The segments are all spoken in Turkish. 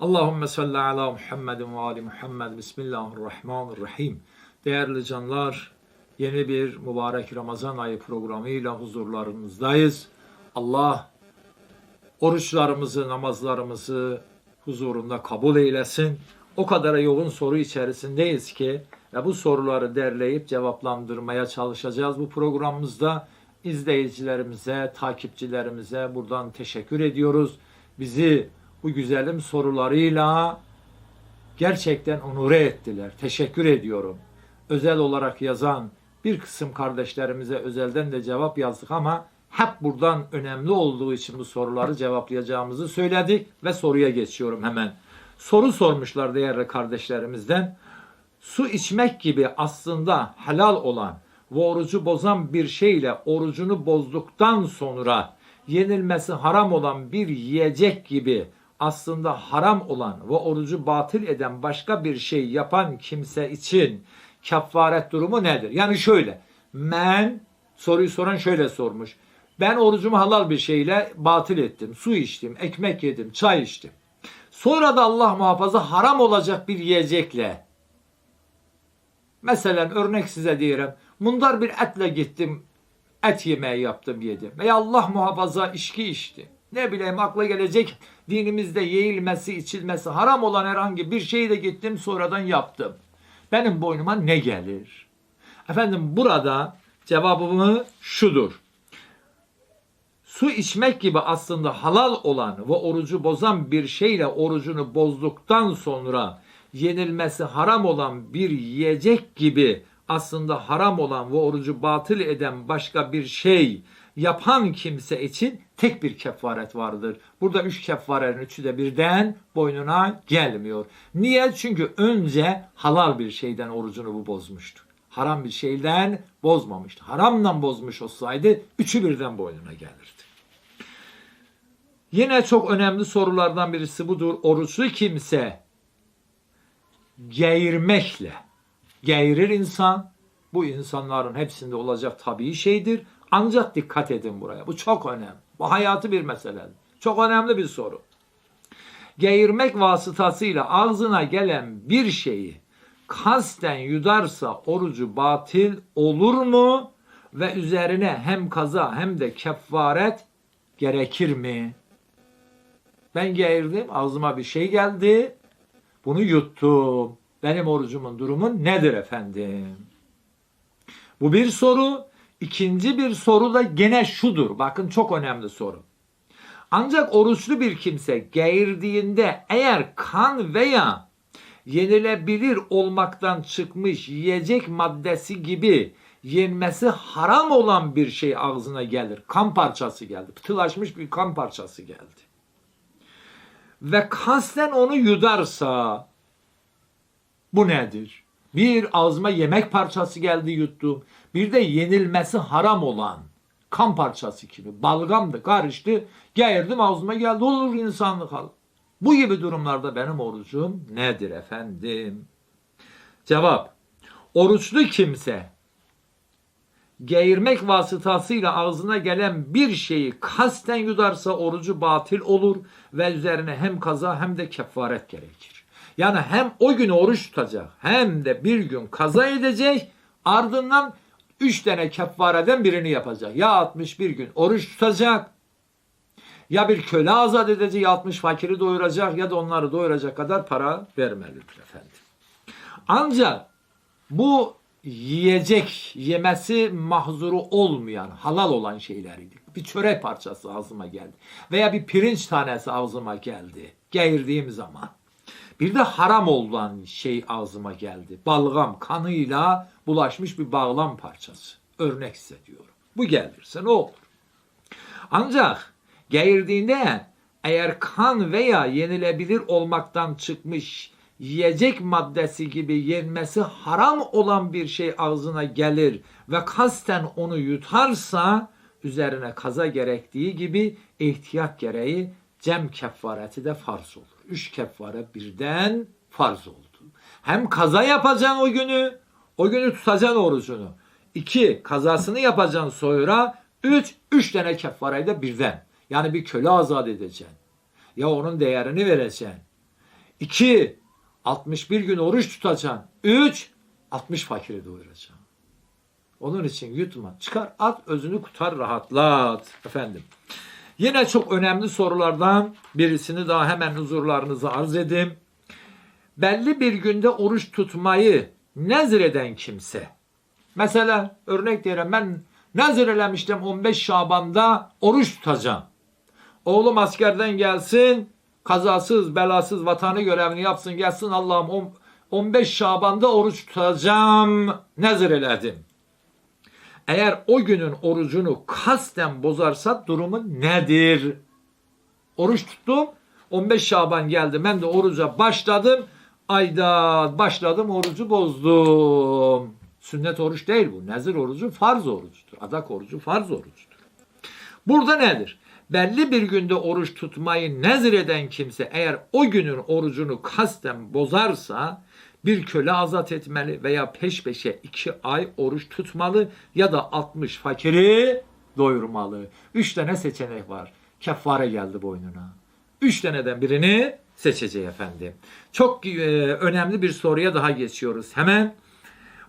Allahümme salli ala Muhammedin ve ali Muhammed. Bismillahirrahmanirrahim. Değerli canlar, yeni bir mübarek Ramazan ayı programıyla huzurlarınızdayız. Allah oruçlarımızı, namazlarımızı huzurunda kabul eylesin. O kadar yoğun soru içerisindeyiz ki ve bu soruları derleyip cevaplandırmaya çalışacağız bu programımızda. izleyicilerimize, takipçilerimize buradan teşekkür ediyoruz. Bizi bu güzelim sorularıyla gerçekten onure ettiler. Teşekkür ediyorum. Özel olarak yazan bir kısım kardeşlerimize özelden de cevap yazdık ama hep buradan önemli olduğu için bu soruları cevaplayacağımızı söyledik ve soruya geçiyorum hemen. Soru sormuşlar değerli kardeşlerimizden. Su içmek gibi aslında helal olan ve orucu bozan bir şeyle orucunu bozduktan sonra yenilmesi haram olan bir yiyecek gibi aslında haram olan ve orucu batıl eden başka bir şey yapan kimse için kefaret durumu nedir? Yani şöyle, men soruyu soran şöyle sormuş. Ben orucumu halal bir şeyle batıl ettim. Su içtim, ekmek yedim, çay içtim. Sonra da Allah muhafaza haram olacak bir yiyecekle Mesela örnek size diyelim. Mundar bir etle gittim. Et yemeği yaptım yedim. Veya Allah muhafaza içki içti. Ne bileyim akla gelecek dinimizde yeğilmesi, içilmesi haram olan herhangi bir şeyi de gittim sonradan yaptım. Benim boynuma ne gelir? Efendim burada cevabımı şudur. Su içmek gibi aslında halal olan ve orucu bozan bir şeyle orucunu bozduktan sonra yenilmesi haram olan bir yiyecek gibi aslında haram olan ve orucu batıl eden başka bir şey yapan kimse için tek bir kefaret vardır. Burada üç kefaretin üçü de birden boynuna gelmiyor. Niye? Çünkü önce halal bir şeyden orucunu bu bozmuştu. Haram bir şeyden bozmamıştı. Haramdan bozmuş olsaydı üçü birden boynuna gelirdi. Yine çok önemli sorulardan birisi budur. Oruçlu kimse geğirmekle geğirir insan. Bu insanların hepsinde olacak tabii şeydir. Ancak dikkat edin buraya. Bu çok önemli. Bu hayatı bir mesele. Çok önemli bir soru. Geğirmek vasıtasıyla ağzına gelen bir şeyi kasten yudarsa orucu batil olur mu? Ve üzerine hem kaza hem de kefaret gerekir mi? Ben geğirdim, ağzıma bir şey geldi. Bunu yuttum. Benim orucumun durumu nedir efendim? Bu bir soru. İkinci bir soru da gene şudur. Bakın çok önemli soru. Ancak oruçlu bir kimse geğirdiğinde eğer kan veya yenilebilir olmaktan çıkmış yiyecek maddesi gibi yenmesi haram olan bir şey ağzına gelir. Kan parçası geldi. Pıtılaşmış bir kan parçası geldi. Ve kasten onu yudarsa bu nedir? Bir ağzıma yemek parçası geldi yuttum. Bir de yenilmesi haram olan kan parçası gibi balgam da karıştı. Geğirdim ağzıma geldi olur insanlık hal. Bu gibi durumlarda benim orucum nedir efendim? Cevap. Oruçlu kimse geğirmek vasıtasıyla ağzına gelen bir şeyi kasten yudarsa orucu batil olur ve üzerine hem kaza hem de kefaret gerekir. Yani hem o gün oruç tutacak hem de bir gün kaza edecek ardından üç tane kefareden birini yapacak. Ya 61 gün oruç tutacak ya bir köle azat edecek ya 60 fakiri doyuracak ya da onları doyuracak kadar para vermelidir efendim. Ancak bu yiyecek, yemesi mahzuru olmayan, halal olan şeyleriydi. Bir çörek parçası ağzıma geldi. Veya bir pirinç tanesi ağzıma geldi. Geğirdiğim zaman. Bir de haram olan şey ağzıma geldi. Balgam kanıyla bulaşmış bir bağlam parçası. Örnek size diyorum. Bu gelirse ne olur? Ancak geğirdiğinde eğer kan veya yenilebilir olmaktan çıkmış yiyecek maddesi gibi yenmesi haram olan bir şey ağzına gelir ve kasten onu yutarsa üzerine kaza gerektiği gibi ihtiyat gereği cem kefareti de farz olur. Üç kefare birden farz oldu. Hem kaza yapacaksın o günü, o günü tutacaksın orucunu. İki, kazasını yapacaksın sonra. Üç, üç tane kefareyi de birden. Yani bir köle azat edeceksin. Ya onun değerini vereceksin 2. 61 gün oruç tutacaksın. 3. 60 fakiri doyuracaksın. Onun için yutma. Çıkar at özünü kurtar rahatlat. Efendim. Yine çok önemli sorulardan birisini daha hemen huzurlarınıza arz edeyim. Belli bir günde oruç tutmayı nezreden kimse. Mesela örnek diyelim ben nezir elemiştim 15 Şaban'da oruç tutacağım. Oğlum askerden gelsin, kazasız belasız vatanı görevini yapsın gelsin Allah'ım on- 15 Şaban'da oruç tutacağım nezir eledim. Eğer o günün orucunu kasten bozarsa durumu nedir? Oruç tuttum. 15 Şaban geldi. Ben de oruca başladım. Ayda başladım orucu bozdum. Sünnet oruç değil bu. Nezir orucu farz oruçtur. Adak orucu farz oruçtur. Burada nedir? Belli bir günde oruç tutmayı nezir eden kimse eğer o günün orucunu kasten bozarsa bir köle azat etmeli veya peş peşe iki ay oruç tutmalı ya da 60 fakiri doyurmalı. Üç tane seçenek var. Keffare geldi boynuna. Üç taneden birini seçeceği efendim. Çok e, önemli bir soruya daha geçiyoruz. Hemen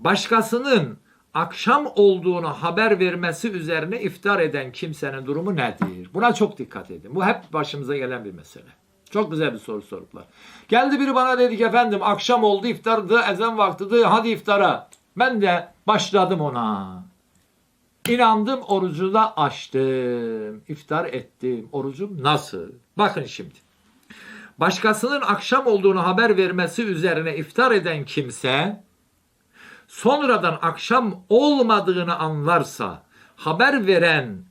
başkasının akşam olduğunu haber vermesi üzerine iftar eden kimsenin durumu nedir? Buna çok dikkat edin. Bu hep başımıza gelen bir mesele. Çok güzel bir soru sordular. Geldi biri bana dedi ki efendim akşam oldu iftardı, ezan vaktidir hadi iftara. Ben de başladım ona. İnandım orucu da açtım. İftar ettim. Orucum nasıl? Bakın şimdi. Başkasının akşam olduğunu haber vermesi üzerine iftar eden kimse sonradan akşam olmadığını anlarsa haber veren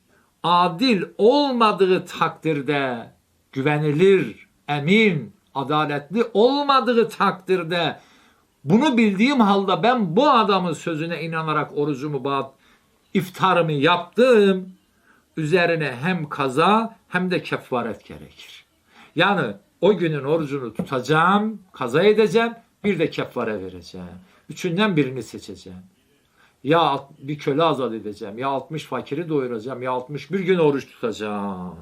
adil olmadığı takdirde güvenilir, emin, adaletli olmadığı takdirde bunu bildiğim halde ben bu adamın sözüne inanarak orucumu bat, iftarımı yaptım. Üzerine hem kaza hem de kefaret gerekir. Yani o günün orucunu tutacağım, kaza edeceğim, bir de kefare vereceğim. Üçünden birini seçeceğim. Ya bir köle azat edeceğim, ya 60 fakiri doyuracağım, ya 61 gün oruç tutacağım.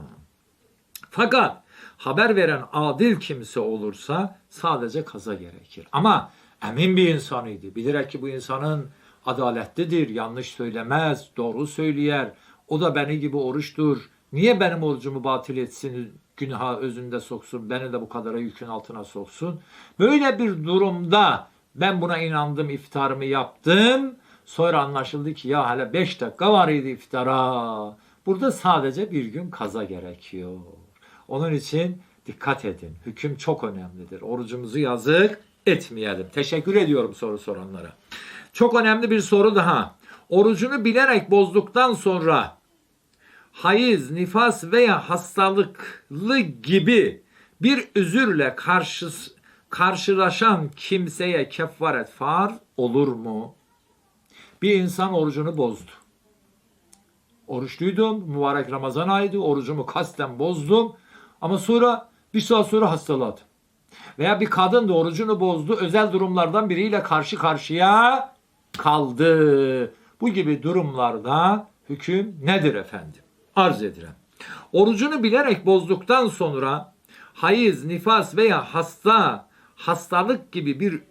Fakat haber veren adil kimse olursa sadece kaza gerekir. Ama emin bir insanıydı. Bilerek ki bu insanın adaletlidir, yanlış söylemez, doğru söyleyer. O da beni gibi oruçtur. Niye benim orucumu batil etsin, günaha özünde soksun, beni de bu kadara yükün altına soksun? Böyle bir durumda ben buna inandım, iftarımı yaptım. Sonra anlaşıldı ki ya hele 5 dakika var idi iftara. Burada sadece bir gün kaza gerekiyor. Onun için dikkat edin. Hüküm çok önemlidir. Orucumuzu yazık etmeyelim. Teşekkür ediyorum soru soranlara. Çok önemli bir soru daha. Orucunu bilerek bozduktan sonra hayız, nifas veya hastalıklı gibi bir üzürle karşı, karşılaşan kimseye kefaret far olur mu? Bir insan orucunu bozdu. Oruçluydum, mübarek Ramazan ayıydı, orucumu kasten bozdum. Ama sonra bir saat sonra hastaladım. Veya bir kadın da orucunu bozdu, özel durumlardan biriyle karşı karşıya kaldı. Bu gibi durumlarda hüküm nedir efendim? Arz edilen. Orucunu bilerek bozduktan sonra hayız, nifas veya hasta, hastalık gibi bir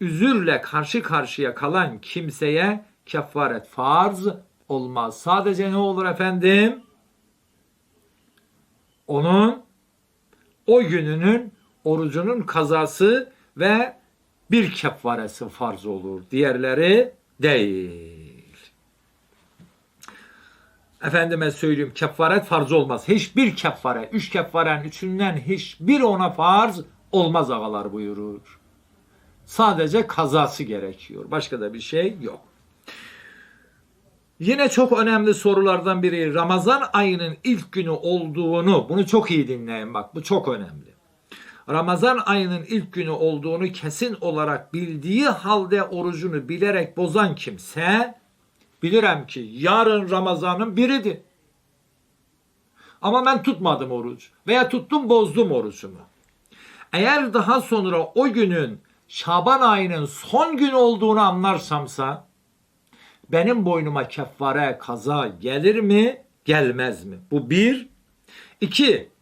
üzürle karşı karşıya kalan kimseye kefaret farz olmaz. Sadece ne olur efendim? Onun o gününün orucunun kazası ve bir kefaresi farz olur. Diğerleri değil. Efendime söyleyeyim kefaret farz olmaz. Hiçbir kefare, üç kefarenin üçünden hiçbir ona farz olmaz ağalar buyurur. Sadece kazası gerekiyor. Başka da bir şey yok. Yine çok önemli sorulardan biri Ramazan ayının ilk günü olduğunu, bunu çok iyi dinleyin bak bu çok önemli. Ramazan ayının ilk günü olduğunu kesin olarak bildiği halde orucunu bilerek bozan kimse bilirim ki yarın Ramazan'ın biridir. Ama ben tutmadım oruç veya tuttum bozdum orucumu. Eğer daha sonra o günün Şaban ayının son günü olduğunu anlarsamsa benim boynuma keffare kaza gelir mi gelmez mi? Bu bir. İki.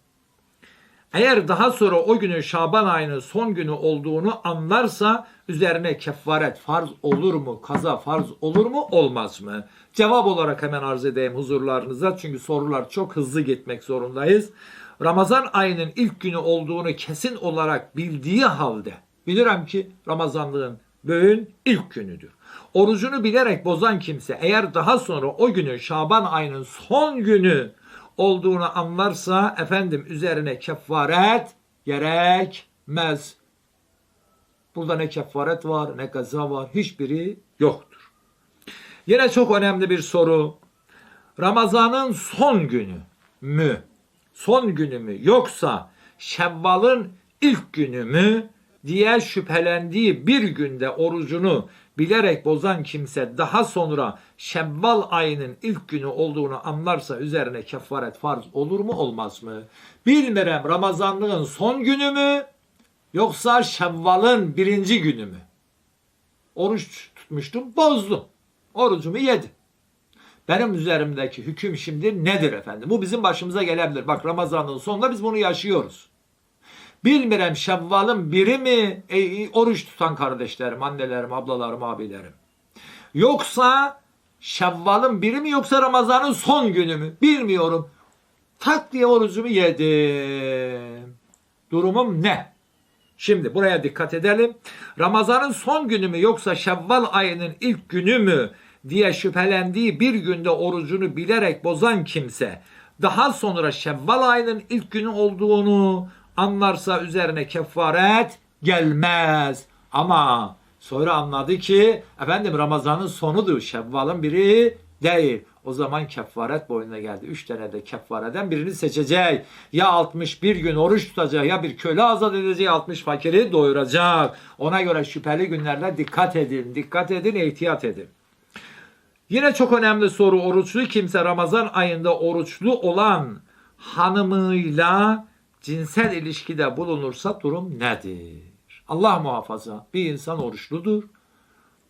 Eğer daha sonra o günün Şaban ayının son günü olduğunu anlarsa üzerine kefaret farz olur mu? Kaza farz olur mu? Olmaz mı? Cevap olarak hemen arz edeyim huzurlarınıza. Çünkü sorular çok hızlı gitmek zorundayız. Ramazan ayının ilk günü olduğunu kesin olarak bildiği halde bilirim ki Ramazanlığın böğün ilk günüdür. Orucunu bilerek bozan kimse eğer daha sonra o günün Şaban ayının son günü olduğunu anlarsa efendim üzerine kefaret gerekmez. Burada ne kefaret var ne gaza var hiçbiri yoktur. Yine çok önemli bir soru. Ramazanın son günü mü? Son günü mü yoksa Şevval'ın ilk günü mü diye şüphelendiği bir günde orucunu bilerek bozan kimse daha sonra Şevval ayının ilk günü olduğunu anlarsa üzerine kefaret farz olur mu olmaz mı? Bilmirem Ramazanlığın son günü mü yoksa Şevval'ın birinci günü mü? Oruç tutmuştum bozdum. Orucumu yedim. Benim üzerimdeki hüküm şimdi nedir efendim? Bu bizim başımıza gelebilir. Bak Ramazan'ın sonunda biz bunu yaşıyoruz. Bilmirem Şevval'ın biri mi ey, oruç tutan kardeşlerim, annelerim, ablalarım, abilerim. Yoksa Şevval'ın biri mi yoksa Ramazan'ın son günü mü? Bilmiyorum. Tak diye orucumu yedim. Durumum ne? Şimdi buraya dikkat edelim. Ramazan'ın son günü mü yoksa Şevval ayının ilk günü mü diye şüphelendiği bir günde orucunu bilerek bozan kimse daha sonra Şevval ayının ilk günü olduğunu anlarsa üzerine kefaret gelmez. Ama sonra anladı ki efendim Ramazan'ın sonudur. Şevval'ın biri değil. O zaman kefaret boyuna geldi. Üç tane de kefareden birini seçecek. Ya 61 gün oruç tutacak ya bir köle azat edecek 60 fakiri doyuracak. Ona göre şüpheli günlerle dikkat edin. Dikkat edin, ihtiyat edin. Yine çok önemli soru. Oruçlu kimse Ramazan ayında oruçlu olan hanımıyla cinsel ilişkide bulunursa durum nedir? Allah muhafaza bir insan oruçludur.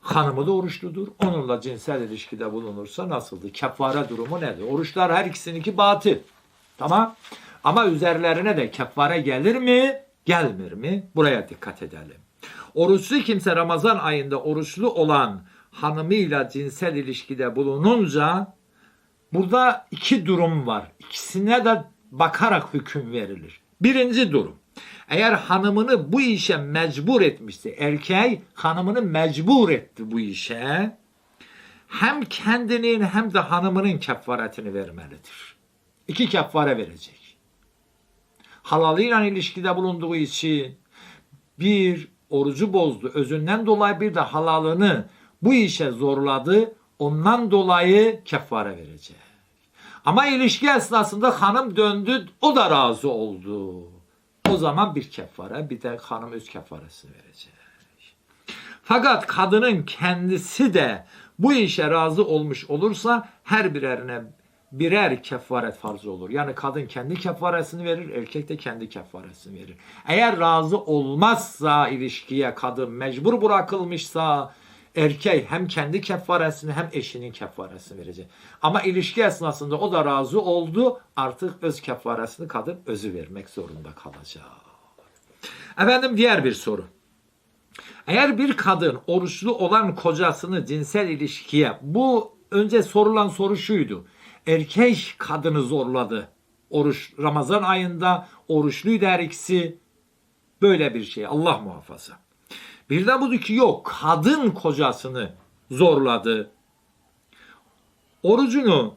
Hanımı da oruçludur. Onunla cinsel ilişkide bulunursa nasıldı? Kefare durumu nedir? Oruçlar her ikisininki batıl. Tamam. Ama üzerlerine de kefare gelir mi? Gelmir mi? Buraya dikkat edelim. Oruçlu kimse Ramazan ayında oruçlu olan hanımıyla cinsel ilişkide bulununca burada iki durum var. İkisine de bakarak hüküm verilir. Birinci durum. Eğer hanımını bu işe mecbur etmişse, erkeği hanımını mecbur etti bu işe, hem kendinin hem de hanımının kefaretini vermelidir. İki kefare verecek. Halalıyla ilişkide bulunduğu için bir orucu bozdu. Özünden dolayı bir de halalını bu işe zorladı. Ondan dolayı kefare verecek. Ama ilişki esnasında hanım döndü, o da razı oldu. O zaman bir kefare, bir de hanım öz kefaresini verecek. Fakat kadının kendisi de bu işe razı olmuş olursa her birerine birer kefaret farz olur. Yani kadın kendi kefaresini verir, erkek de kendi kefaresini verir. Eğer razı olmazsa ilişkiye kadın mecbur bırakılmışsa erkek hem kendi kefaresini hem eşinin kefaresini verecek. Ama ilişki esnasında o da razı oldu. Artık öz kefaresini kadın özü vermek zorunda kalacak. Efendim diğer bir soru. Eğer bir kadın oruçlu olan kocasını cinsel ilişkiye bu önce sorulan soru şuydu. Erkek kadını zorladı. Oruç Ramazan ayında oruçluydu her ikisi. Böyle bir şey Allah muhafaza. Bir de budur ki yok kadın kocasını zorladı. Orucunu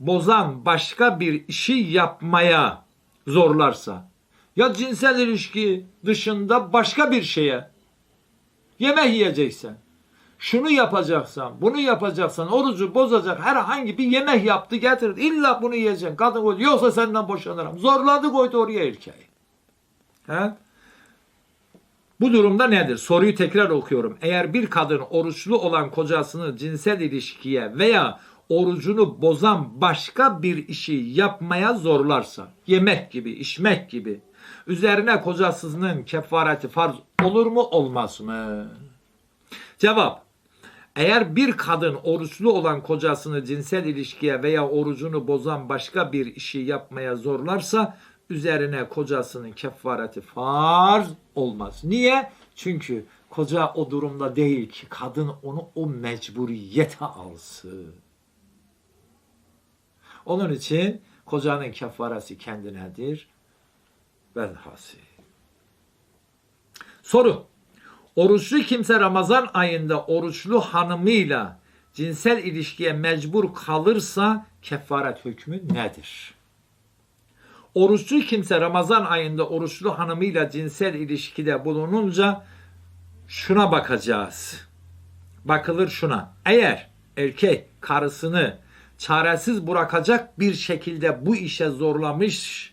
bozan başka bir işi yapmaya zorlarsa ya cinsel ilişki dışında başka bir şeye yemek yiyeceksen şunu yapacaksan, bunu yapacaksan, orucu bozacak herhangi bir yemek yaptı getirdi. İlla bunu yiyeceksin. Kadın koydu. Yoksa senden boşanırım. Zorladı koydu oraya erkeği. He? Bu durumda nedir? Soruyu tekrar okuyorum. Eğer bir kadın oruçlu olan kocasını cinsel ilişkiye veya orucunu bozan başka bir işi yapmaya zorlarsa, yemek gibi, içmek gibi, üzerine kocasının kefareti farz olur mu, olmaz mı? Cevap. Eğer bir kadın oruçlu olan kocasını cinsel ilişkiye veya orucunu bozan başka bir işi yapmaya zorlarsa üzerine kocasının kefareti farz olmaz. Niye? Çünkü koca o durumda değil ki kadın onu o mecburiyete alsın. Onun için kocanın kefaresi kendinedir. Velhasıl. Soru. Oruçlu kimse Ramazan ayında oruçlu hanımıyla cinsel ilişkiye mecbur kalırsa kefaret hükmü nedir? Oruçlu kimse Ramazan ayında oruçlu hanımıyla cinsel ilişkide bulununca şuna bakacağız. Bakılır şuna. Eğer erkek karısını çaresiz bırakacak bir şekilde bu işe zorlamış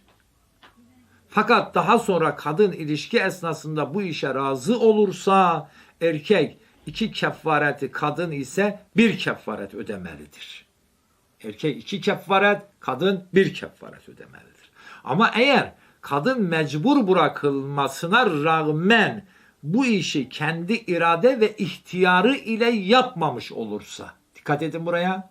fakat daha sonra kadın ilişki esnasında bu işe razı olursa erkek iki kefareti kadın ise bir kefaret ödemelidir. Erkek iki kefaret, kadın bir kefaret ödemelidir. Ama eğer kadın mecbur bırakılmasına rağmen bu işi kendi irade ve ihtiyarı ile yapmamış olursa, dikkat edin buraya,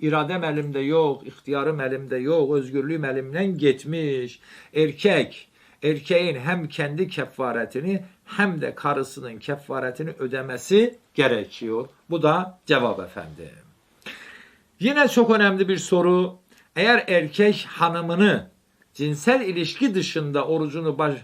İradem elimde yok, ihtiyarım elimde yok, özgürlüğüm elimden gitmiş. Erkek, erkeğin hem kendi kefaretini hem de karısının kefaretini ödemesi gerekiyor. Bu da cevap efendim. Yine çok önemli bir soru. Eğer erkek hanımını cinsel ilişki dışında orucunu baş,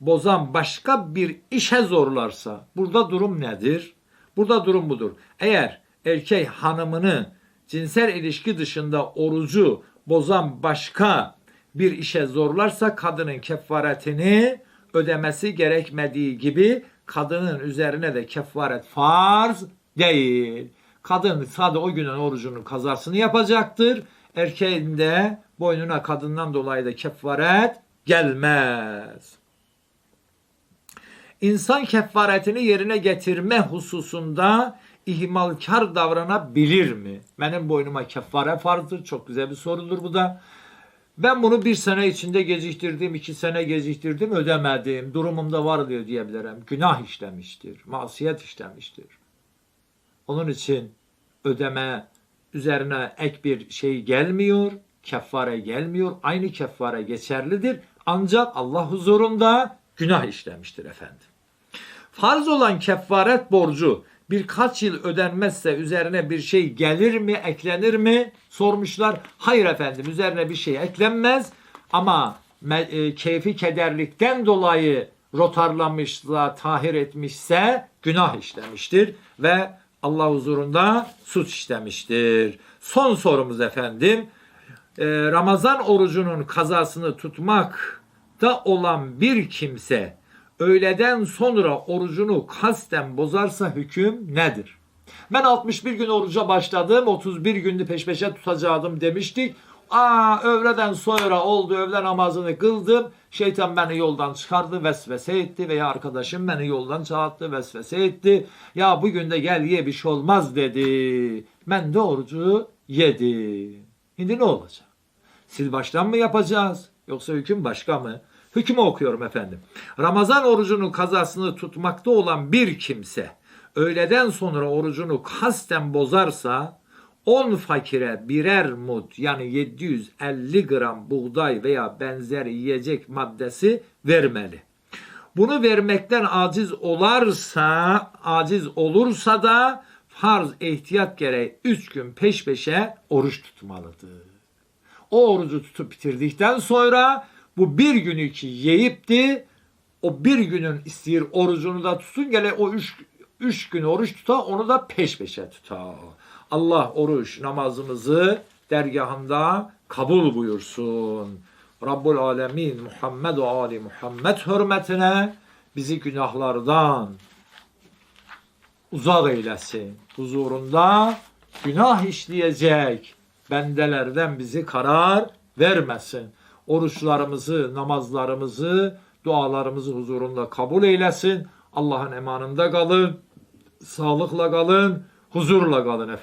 bozan başka bir işe zorlarsa burada durum nedir? Burada durum budur. Eğer erkek hanımını cinsel ilişki dışında orucu bozan başka bir işe zorlarsa kadının kefaretini ödemesi gerekmediği gibi kadının üzerine de kefaret farz değil. Kadın sadece o günün orucunun kazasını yapacaktır. Erkeğin de boynuna kadından dolayı da kefaret gelmez. İnsan kefaretini yerine getirme hususunda ihmalkar davranabilir mi? Benim boynuma kefare farzdır. Çok güzel bir sorudur bu da. Ben bunu bir sene içinde geciktirdim, iki sene geciktirdim, ödemedim. Durumumda var diyor diyebilirim. Günah işlemiştir, masiyet işlemiştir. Onun için ödeme üzerine ek bir şey gelmiyor, keffare gelmiyor. Aynı keffare geçerlidir. Ancak Allah huzurunda günah işlemiştir efendim. Farz olan kefaret borcu birkaç yıl ödenmezse üzerine bir şey gelir mi, eklenir mi? Sormuşlar. Hayır efendim üzerine bir şey eklenmez ama e, keyfi kederlikten dolayı rotarlamışsa, tahir etmişse günah işlemiştir ve Allah huzurunda suç işlemiştir. Son sorumuz efendim. Ee, Ramazan orucunun kazasını tutmakta olan bir kimse öğleden sonra orucunu kasten bozarsa hüküm nedir? Ben 61 gün oruca başladım. 31 günde peş peşe tutacaktım demiştik. Aa öğleden sonra oldu öğle namazını kıldım. Şeytan beni yoldan çıkardı vesvese etti veya arkadaşım beni yoldan çağırdı vesvese etti. Ya bugün de gel ye bir şey olmaz dedi. Ben de orucu yedim. Şimdi ne olacak? Sil baştan mı yapacağız? Yoksa hüküm başka mı? Hükmü okuyorum efendim. Ramazan orucunun kazasını tutmakta olan bir kimse öğleden sonra orucunu kasten bozarsa 10 fakire birer mut yani 750 gram buğday veya benzeri yiyecek maddesi vermeli. Bunu vermekten aciz olarsa, aciz olursa da farz ihtiyat gereği 3 gün peş peşe oruç tutmalıdır. O orucu tutup bitirdikten sonra bu bir günü ki yiyipti o bir günün isteyir orucunu da tutsun gele o üç, üç gün oruç tuta onu da peş peşe tuta. Allah oruç namazımızı dergahında kabul buyursun. Rabbul Alemin Muhammed ve Ali Muhammed hürmetine bizi günahlardan uzak eylesin. Huzurunda günah işleyecek bendelerden bizi karar vermesin. Oruçlarımızı, namazlarımızı, dualarımızı huzurunda kabul eylesin. Allah'ın emanında kalın, sağlıkla kalın, huzurla kalın efendim.